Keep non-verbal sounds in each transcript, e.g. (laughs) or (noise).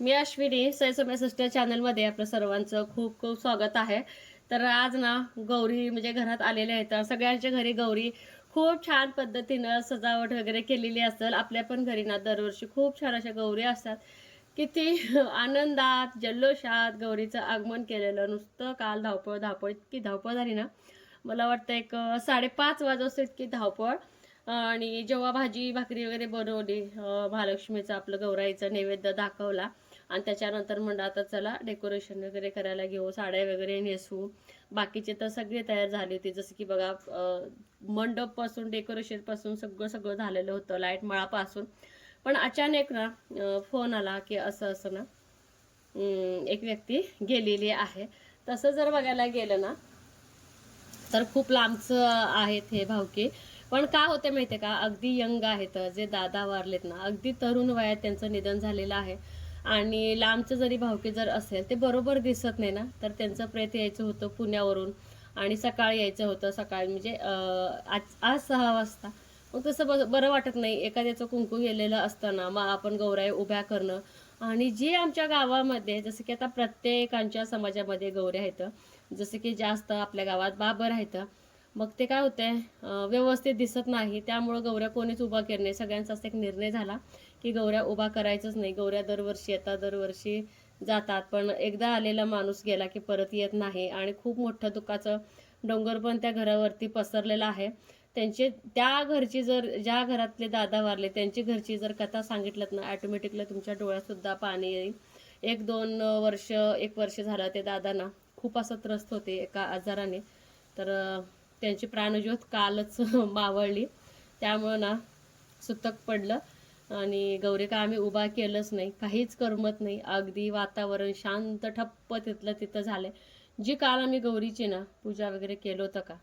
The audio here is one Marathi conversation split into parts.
मी अश्विनी सैसम्य सिस्टर चॅनलमध्ये आपलं सर्वांचं खूप खूप स्वागत आहे. तर आज ना गौरी म्हणजे घरात आलेल्या आहेत. सगळ्यांच्या घरी गौरी खूप छान पद्धतीनं सजावट वगैरे केलेली असेल. आपल्या पण घरी ना दरवर्षी खूप छान अशा गौरी असतात. किती आनंदात जल्लोषात गौरीचं आगमन केलेलं. नुसतं काल धावपळ धावपळ इतकी धावपळ झाली ना. मला वाटतं एक साडेपाच वाजता इतकी धावपळ. आणि जेव्हा भाजी भाकरी वगैरे बनवली महालक्ष्मीचं आपलं गौराईचं नैवेद्य दाखवला आणि त्याच्यानंतर म्हणलं आता चला डेकोरेशन वगैरे करायला घेऊ साड्या वगैरे नेसू. बाकीचे तर सगळे तयार झाले होते. जसं की बघा मंडपपासून डेकोरेशनपासून सगळं सगळं झालेलं होतं लाइट मळापासून. पण अचानक ना फोन आला की असं असं ना एक व्यक्ती गेलेली आहे. तसं जर बघायला गेलं ना तर खूप लांबचं आहेत हे भावके. पण का होते माहिती का? अगदी यंग आहेत जे दादा वारलेत ना अगदी तरुण वयात त्यांचं निधन झालेलं आहे. आणि लांबचं जरी भावके जर असेल ते बरोबर दिसत नाही ना तर त्यांचं प्रेत यायचं होतं पुण्यावरून आणि सकाळी यायचं होतं सकाळी म्हणजे आज आज सहा वाजता. मग तसं ब- बरं वाटत नाही. एखाद्याचं कुंकू गेलेलं असताना मग आपण गौराई उभ्या करणं. आणि जे आमच्या गावामध्ये जसं की आता प्रत्येकांच्या समाजामध्ये गौऱ्या आहेत. जसं की जास्त आपल्या गावात बाबर आहेत. मग ते काय होतंय व्यवस्थित दिसत नाही. त्यामुळं गौऱ्या कोणीच उभा केली नाही. सगळ्यांचाच एक निर्णय झाला की गौऱ्या उभा करायचंच नाही. गौऱ्या दरवर्षी येतात दरवर्षी जातात. पण एकदा आलेला माणूस गेला की परत येत नाही. आणि खूप मोठं दुःखाचं डोंगर पण त्या घरावरती पसरलेला आहे. त्यांचे त्या घरची जर ज्या घरातले दादा वारले त्यांची घरची जर कथा सांगितलं ना ॲटोमॅटिकली तुमच्या डोळ्यातसुद्धा पाणी येईल. एक दोन वर्ष एक वर्ष झालं ते दादांना खूप असं त्रस्त होते एका आजाराने. तर त्यांची प्राणज्योत कालच (laughs) मावळली. त्यामुळं ना सुतक पडलं. आणि गौरी का आम्ही उभा केलंच नाही. काहीच करमत नाही. अगदी वातावरण शांत ठप्प तिथलं तिथं झालं जी काल आम्ही गौरीची ना पूजा वगैरे केलं होतं का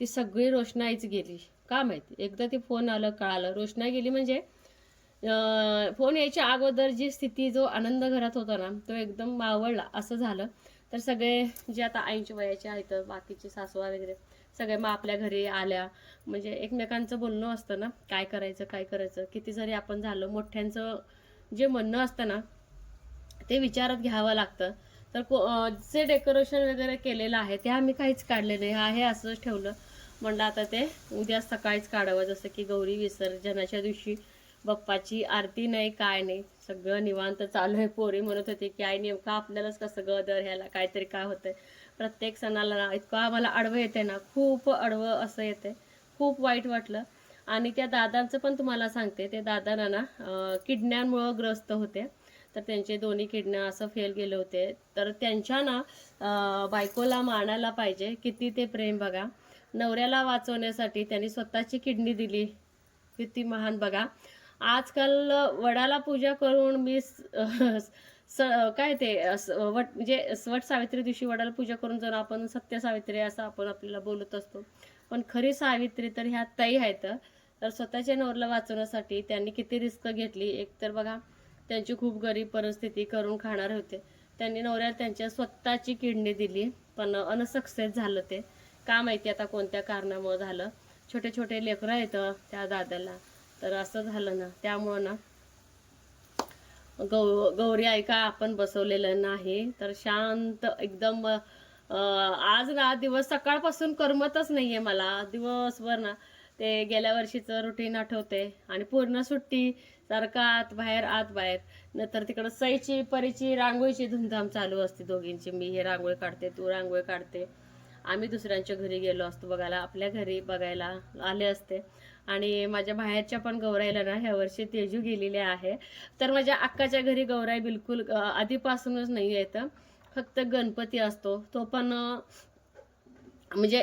ती सगळी रोषणाईच गेली. का माहिती? एकदा ती फोन आलं कळालं. रोषणाई गेली म्हणजे फोन यायच्या अगोदर जी स्थिती जो आनंद घरात होता ना तो एकदम मावळला. असं झालं. तर सगळे जे आता ऐंशी वयाचे आहेत बाकीचे सासवा वगैरे सगळे मग आपल्या घरी आल्या. म्हणजे एकमेकांचं बोलणं असतं ना काय करायचं काय करायचं किती जरी आपण झालं मोठ्यांचं जे म्हणणं असतं ना ते विचारात घ्यावं लागतं. तर को- जे डेकोरेशन वगैरे केलेलं आहे ते आम्ही काहीच काढले नाही. आहे असंच ठेवलं. म्हणलं आता ते उद्या सकाळीच काढावं. जसं की गौरी विसर्जनाच्या दिवशी बाप्पाची आरती नाही काय नाही. सगळं निवांत चालू आहे. पोरी म्हणत होते की आई नेमकं आपल्यालाच कसं दर ह्याला? काहीतरी काय होतंय? प्रत्येक सणाला ना इतकं आम्हाला आडवं येते ना खूप आडवं असं येते खूप वाईट वाटलं. आणि त्या दादांचं पण तुम्हाला सांगते. ते दादांना ना किडण्यांमुळं ग्रस्त होते. तर त्यांचे दोन्ही किडण्या असं फेल गेले होते. तर त्यांच्या ना बायकोला मानायला पाहिजे. किती ते प्रेम बघा. नवऱ्याला वाचवण्यासाठी त्यांनी स्वतःची किडनी दिली. किती महान बघा. आजकाल वडाला पूजा करून मी स- (laughs) काय ते वट म्हणजे वट सावित्री दिवशी वडाला पूजा करून जर आपण सत्य सावित्री असं आपण आपल्याला बोलत असतो. पण खरी सावित्री तर ह्या ताई आहेत. तर स्वतःच्या नवऱ्याला वाचवण्यासाठी त्यांनी किती रिस्क घेतली. एक तर बघा त्यांची खूप गरीब परिस्थिती करून खाणार होते. त्यांनी नवऱ्याला त्यांच्या स्वतःची किडनी दिली पण अनसक्सेस झालं ते. का माहिती आता कोणत्या कारणामुळे झालं? छोटे छोटे लेकरं आहेत त्या दादाला. तर असं झालं ना त्यामुळं ना गौ गौरी ऐका आपण बसवलेलं नाही. तर शांत एकदम आज ना दिवस सकाळपासून करमतच नाहीये मला. दिवसभर ना ते गेल्या वर्षीचं रुटीन आठवते आणि पूर्ण सुट्टी सारखं आत बाहेर आत बाहेर. नंतर तिकडं सईची परीची रांगोळीची धूमधाम चालू असते दोघींची. मी हे रांगोळी काढते तू रांगोळी काढते. आम्ही दुसऱ्यांच्या घरी गेलो असतो बघायला. आपल्या घरी बघायला आले असते. आणि माझ्या बाहेरच्या पण गौराईला ना ह्या वर्षी तेजू गेलेले आहे. तर माझ्या अक्काच्या घरी गौराई बिलकुल आधीपासूनच नाही आहेत फक्त गणपती असतो. तो पण म्हणजे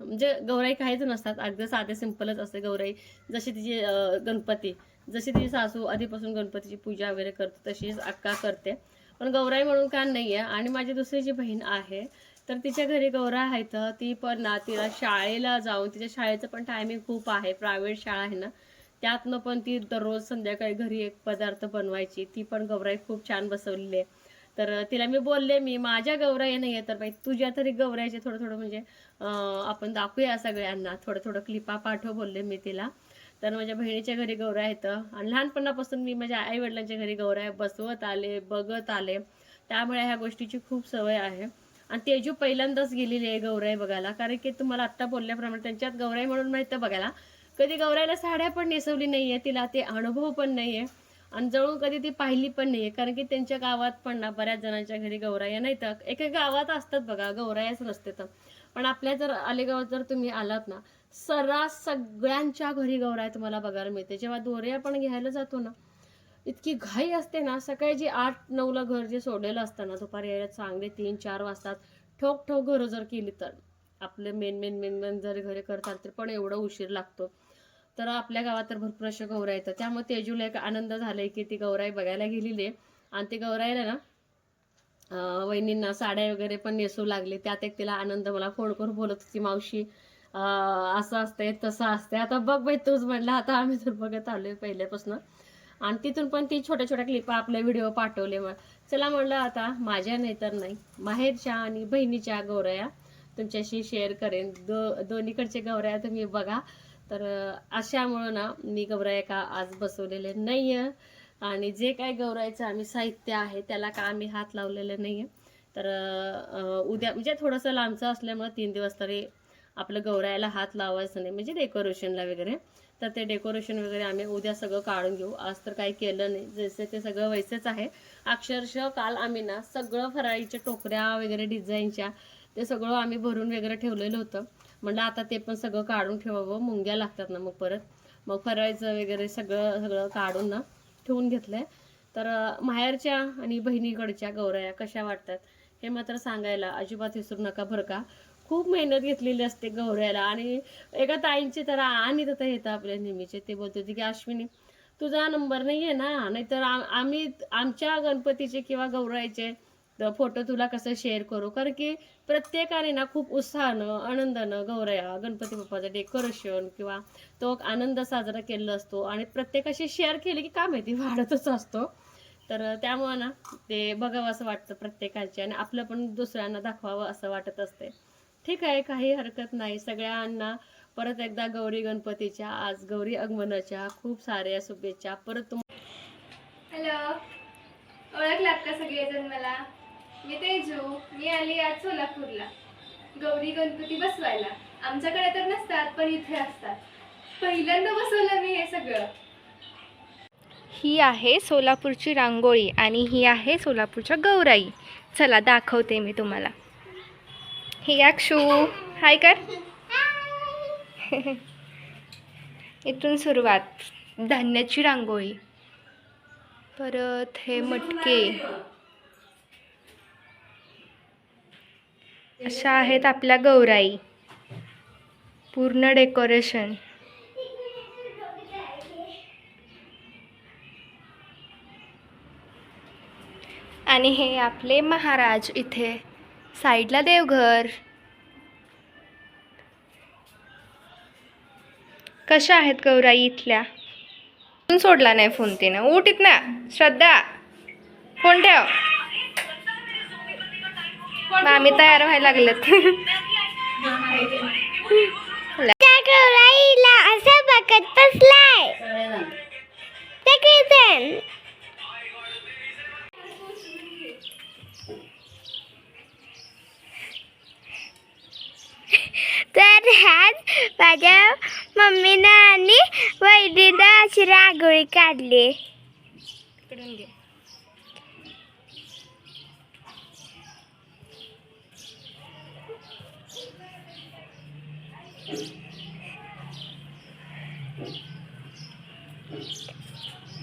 म्हणजे गौराई काहीच नसतात. अगदी साधे सिंपलच असते गौराई. जशी तिची गणपती जशी तिची सासू आधीपासून गणपतीची पूजा वगैरे करतो तशीच अक्का करते. पण गौराई म्हणून का नाही आहे आणि माझी दुसरी जी बहीण आहे तर तिच्या घरी गौरा आहेत ती पण ना तिला शाळेला जाऊन तिच्या शाळेचं पण टायमिंग खूप आहे. प्रायव्हेट शाळा आहे ना. त्यातनं पण ती दररोज संध्याकाळी घरी एक पदार्थ बनवायची. ती पण गौराई खूप छान बसवलेली आहे. तर तिला मी बोलले मी माझ्या गौराई नाही आहे तर बाई तुझ्या तरी गौरायचे थोडं थोडं म्हणजे आपण दाखवूया सगळ्यांना. थोडं थोडं क्लिपा पाठव बोलले मी तिला. तर माझ्या बहिणीच्या घरी गौरा येतं आणि लहानपणापासून मी माझ्या आई वडिलांच्या घरी गौरा बसवत आले बघत आले. त्यामुळे ह्या गोष्टीची खूप सवय आहे. आणि तेजू पहिल्यांदाच गेलेली आहे गौराई बघायला. कारण की तुम्हाला आत्ता बोलल्याप्रमाणे त्यांच्यात गौराई म्हणून माहिती बघायला. कधी गौराईला साड्या पण नेसवली नाहीये तिला ते अनुभव पण नाही आहे आणि जवळून कधी ती पाहिली पण नाही आहे कारण की त्यांच्या गावात पण ना बऱ्याच जणांच्या घरी गौराया नाही तर एका गावात असतात बघा गौरायाच नसते तर. पण आपल्या जर आलेगावात जर तुम्ही आलात ना सर्रास सगळ्यांच्या घरी गौराय तुम्हाला बघायला मिळते. जेव्हा दोरे आपण घ्यायला जातो ना इतकी घाई असते ना सकाळी जे आठ नऊला घर जे सोडलेलं असतं ना दुपारी यायला चांगले तीन चार वाजतात. ठोक ठोक घरं जर केली तर. आपले मेन मेन मेन मेन जर घरे करतात तर पण एवढा उशीर लागतो. तर आपल्या गावात तर भरपूर अशा गौरा येतात त्यामुळे तेजूला एक आनंद झालाय की ती गौराई बघायला गेलेली आहे. आणि ती गौराईला ना वहिनींना साड्या वगैरे पण नेसू लागले. त्यात एक तिला आनंद मला फोन करून बोलत होती मावशी असं असतंय तसं असतंय. आता बघ बाई तूच म्हणलं. आता आम्ही तर बघत आलोय पहिल्यापासून. आणि तिथून पण ती छोट्या छोट्या क्लिप आपले व्हिडिओ पाठवले मग. चला म्हणलं आता माझ्या नाही तर नाही. माहेरच्या आणि बहिणीच्या गौरया तुमच्याशी शेअर करेन. दो दोन्हीकडचे गौरया तुम्ही बघा. तर अशामुळं ना मी गौराया का आज बसवलेले नाही आहे आणि जे काय गौरायचं आम्ही साहित्य आहे त्याला का आम्ही हात लावलेलं नाही आहे तर उद्या म्हणजे थोडंसं लांबचं असल्यामुळं तीन दिवस तरी आपलं गौरायला हात लावायचं नाही. म्हणजे डेकोरेशनला वगैरे. तर ते डेकोरेशन वगैरे आम्ही उद्या सगळं काढून घेऊ. आज तर काही केलं नाही. जसे ते सगळं वैसेच आहे. अक्षरशः काल आम्ही ना सगळं फराळीच्या टोकऱ्या वगैरे डिझाईनच्या ते सगळं आम्ही भरून वगैरे ठेवलेलं होतं. म्हणलं आता ते पण सगळं काढून ठेवावं. मुंग्या लागतात ना मग परत. मग फराळीचं वगैरे सगळं सगळं काढून ना ठेवून घेतलंय. तर माहेरच्या आणि बहिणीकडच्या गौराया कशा वाटतात हे मात्र सांगायला अजिबात विसरू नका बरं का. खूप मेहनत घेतलेली असते गौऱ्याला. आणि एका ताईंचे तर आणि तर येतं आपल्या नेहमीचे. ते बोलत होते की अश्विनी तुझा नंबर नाही आहे ना? नाहीतर आम्ही आमच्या गणपतीचे किंवा गौरायचे फोटो तुला कसं शेअर करू? कारण की प्रत्येकाने ना खूप उत्साहानं आनंदानं गौरया गणपती बाप्पाचं डेकोरेशन किंवा तो आनंद साजरा केलेला असतो. आणि प्रत्येकाशी शेअर केले की काय माहिती वाढतच असतो. तर त्यामुळं ना ते बघावं असं वाटतं प्रत्येकाचे आणि आपलं पण दुसऱ्यांना दाखवावं असं वाटत असते. ठीक आहे काही हरकत नाही. सगळ्यांना परत एकदा गौरी गणपतीच्या आज गौरी आगमनाच्या खूप साऱ्या शुभेच्छा. परत तुम हॅलो. ओळखलात का सगळेजण मला? मी तेजू. मी आली आज सोलापूरला. गौरी गणपती बसवायला. आमच्याकडे तर नसतात पण इथे असतात. पहिल्यांदा बसवलं मी हे सगळं. ही आहे सोलापूरची रांगोळी आणि ही आहे सोलापूरच्या गौराई. चला दाखवते मी तुम्हाला. ही अक्षू हाय कर. इथून सुरुवात. धान्याची रांगोळी. परत हे मटके. अशा आहेत आपल्या गौराई. पूर्ण डेकोरेशन. आणि हे आपले महाराज इथे साईडला देवघर कशा आहेत गौराई इथल्या? सोडला नाही फोन तिनं? उठीत ना श्रद्धा. फोन ठेव. आम्ही तयार व्हायला लागलेत. गौराईला असं बघत बसलाय. तर ह्यात माझ्या मम्मीनं आणि वैदीनं अशी रांगोळी काढली.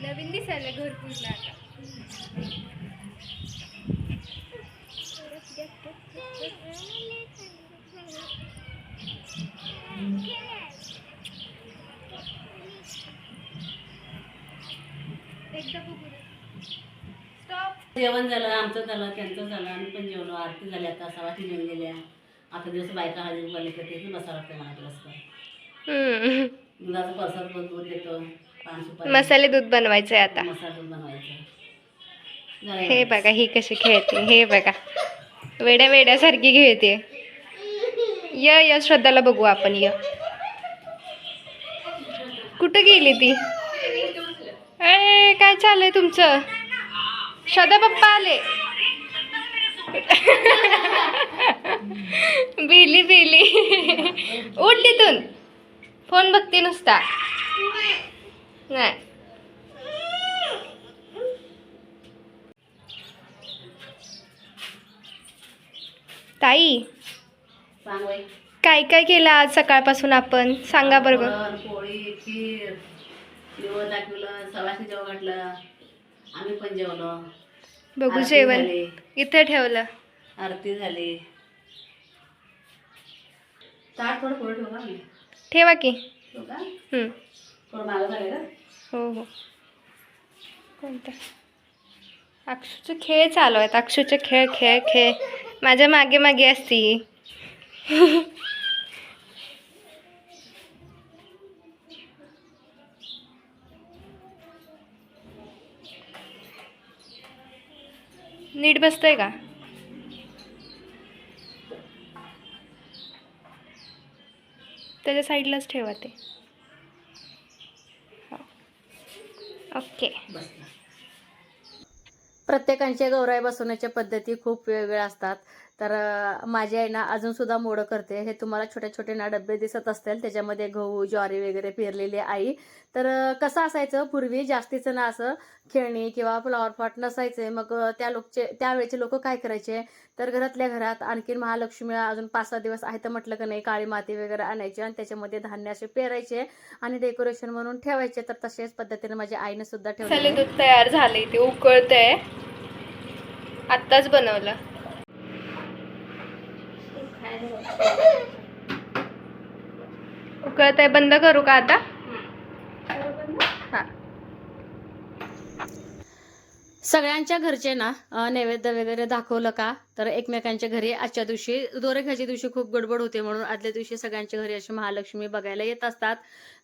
नवीन दिसायला घर पूर्ण आता एकदा बघू स्टॉप जेवण झालं आमचं झालं त्यांचं झालं आम्ही पण जेवलो. आरती झाली आता सवाठी घेऊन गेल्या आता दिवस बायका हळदी बोलले तर तेच बसा लागतं मला हम्म. दुधाचं परसाद पण दूध देतो पान सुपारी. मसाले दूध बनवायचंय आता. मसाला दूध बनवायचं. झालं हे बघा ही कशी खेळते हे बघा. वेड्या वेड्यासारखी खेळते. य य श्रद्धाला बघू आपण य. कुठं गेली ती? ए काय चाललंय तुमचं? सदा पप्पा आले बिली बिली. उठ तिथून. फोन बघते नुसता. नाही. ताई. काय काय केलं आज सकाळपासून आपण? सांगा बरोबर पोळी खीर. सवाशी आम्ही पण जेवलो. बघू जेवण. इथे ठेवलं. आरती झाली. ताट थोडं पुढे ठेवू का? ठेवा की. ठेवू का? हं. थोडं मागं झालं का? हो हो. कोणतं? अक्षूचे खेळ चालू आहेत. अक्षूचे खेळ खेळ खेळ. माझ्या मागे मागे असती. (laughs) नीट बसतंय का? त्याच्या साईडलाच ठेवा ते. हो. ओके. प्रत्येकांच्या गौराई बसवण्याच्या पद्धती खूप वेगवेगळ्या असतात. तर माझी आई ना अजून सुद्धा मोडं करते. हे तुम्हाला छोटे छोटे ना डबे दिसत असतील. त्याच्यामध्ये गहू ज्वारी वगैरे पेरलेली आई. तर कसं असायचं पूर्वी जास्तीचं ना असं खेळणी किंवा फ्लॉवर पॉट नसायचे. मग त्या लोकचे त्यावेळेचे लोक काय करायचे? तर घरातल्या घरात आणखीन महालक्ष्मी अजून पाच सहा दिवस आहे तर म्हटलं का नाही काळी माती वगैरे आणायची आणि त्याच्यामध्ये धान्य असे पेरायचे आणि डेकोरेशन म्हणून ठेवायचे. तर तशाच पद्धतीने माझ्या आईने सुद्धा ठेवले दूध तयार झाले ते उकळतंय. आत्ताच बनवलं. उकळतंय बंद करू का आता? सगळ्यांच्या घरचे ना नैवेद्य वगैरे दाखवलं का? तर एकमेकांच्या घरी आजच्या दिवशी दोरेखाच्या दिवशी खूप गडबड होते म्हणून आदल्या दिवशी सगळ्यांच्या घरी अशी महालक्ष्मी बघायला येत असतात.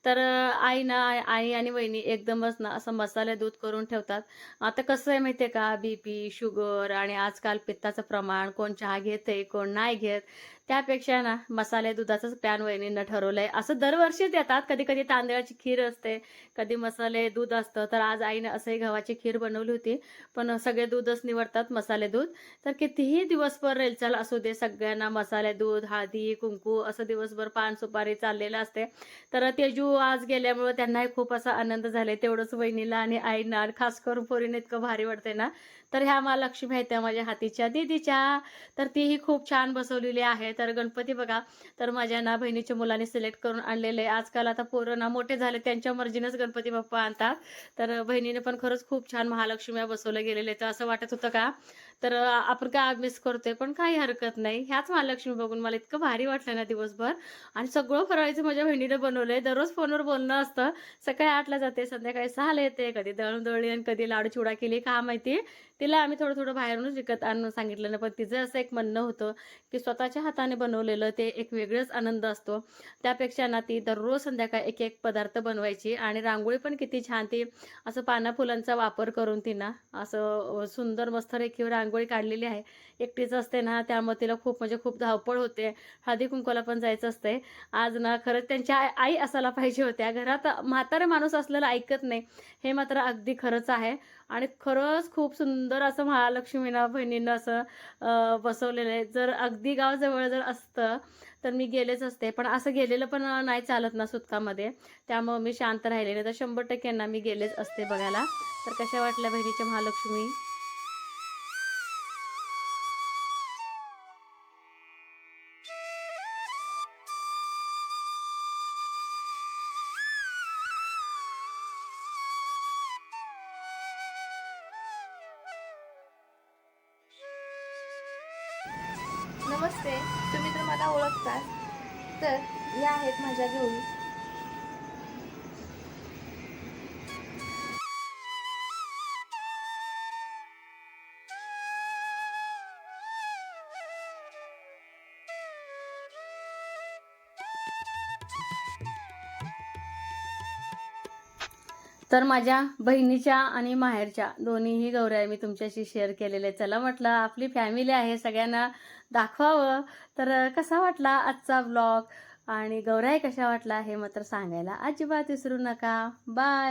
तर आई ना आई आणि वहिनी एकदमच ना असं मसाले दूध करून ठेवतात. आता कसं आहे माहितीये का? बीपी शुगर आणि आजकाल पित्ताचं प्रमाण कोण चहा घेते कोण नाही घेत. त्यापेक्षा ना मसाले दुधाचंच प्लॅन वहिनीनं ठरवलंय. असं दरवर्षीच येतात कधी कधी तांदळाची खीर असते कधी मसाले दूध असतं. तर आज आईने असंही गव्हाची खीर बनवली होती. पण सगळे दूधच निवडतात मसाले दूध. तर कितीही दिवसभर रेलचाल असू दे सगळ्यांना मसाले दूध हळदी कुंकू असं दिवसभर पान सुपारी चाललेलं असते. तर तेजू आज गेल्यामुळे त्यांनाही खूप असा आनंद झाले तेवढंच वहिनीला आणि आईना आणि खास करून पोरीने इतकं भारी वाटतंय ना. तर ह्या महालक्ष्मी आहेत त्या माझ्या हातीच्या. दीदीच्या. तर तीही खूप छान बसवलेली आहे. तर गणपती बघा. तर माझ्या ना बहिणीच्या मुलांनी सिलेक्ट करून आणलेले आजकाल आता पोरं ना मोठे झाले त्यांच्या मर्जीनंच गणपती बाप्पा आणतात. तर बहिणीने पण खरंच खूप छान महालक्ष्म्या बसवल्या गेलेले तर असं वाटत होतं का? तर आपण काय मिस करतोय? पण काही हरकत नाही. ह्याच महालक्ष्मी बघून मला इतकं भारी वाटलं ना दिवसभर. आणि सगळं फराळीचं माझ्या बहिणीने बनवलंय. दररोज फोनवर बोलणं असतं. सकाळी आठला जाते संध्याकाळी सहाला येते. कधी दळण दळली आणि कधी लाडू चिवडा केली का माहिती? तिला आम्ही थोडं थोडं बाहेरूनच विकत आणून सांगितलं पण तिचं असं एक म्हणणं होतं की स्वतःच्या हाताने बनवलेलं ते एक वेगळंच आनंद असतो. त्यापेक्षा ना ती दररोज संध्याकाळ एक एक पदार्थ बनवायची आणि रांगोळी पण किती छान ती असं पाना फुलांचा वापर करून ती ना असं सुंदर मस्त रेखीव रांगोळी काढलेली आहे. एकटीच असते ना त्यामुळे तिला खूप म्हणजे खूप धावपळ होते. हळदी कुंकवाला पण जायचं असते आज ना खरंच त्यांच्या आई आई असायला पाहिजे होत्या. घरात म्हातारे माणूस असलेलं ऐकत नाही. हे मात्र अगदी खरंच आहे. आणि खरंच खूप सुंदर असं महालक्ष्मीनं बहिणीनं असं बसवलेलं आहे. जर अगदी गाव जवळ जर असतं तर मी गेलेच असते. पण असं गेलेलं पण नाही चालत ना सुतकामध्ये. त्यामुळं मी शांत राहिले नाही तर शंभर टक्के ना मी गेलेच असते बघायला. तर कशा वाटल्या बहिणीच्या महालक्ष्मी? नमस्ते. तुम्ही तर मला ओळखता तर या आहेत माझ्या गौरी तर माझ्या बहिणीच्या आणि माहेरच्या दोन्हीही गौऱ्या मी तुमच्याशी शेअर केलेल्या चला म्हटलं आपली फॅमिली आहे सगळ्यांना. दाखवावं. तर कसा वाटला आजचा ब्लॉग आणि गौराई कशा वाटला हे मात्र सांगायला अजिबात विसरू नका. बाय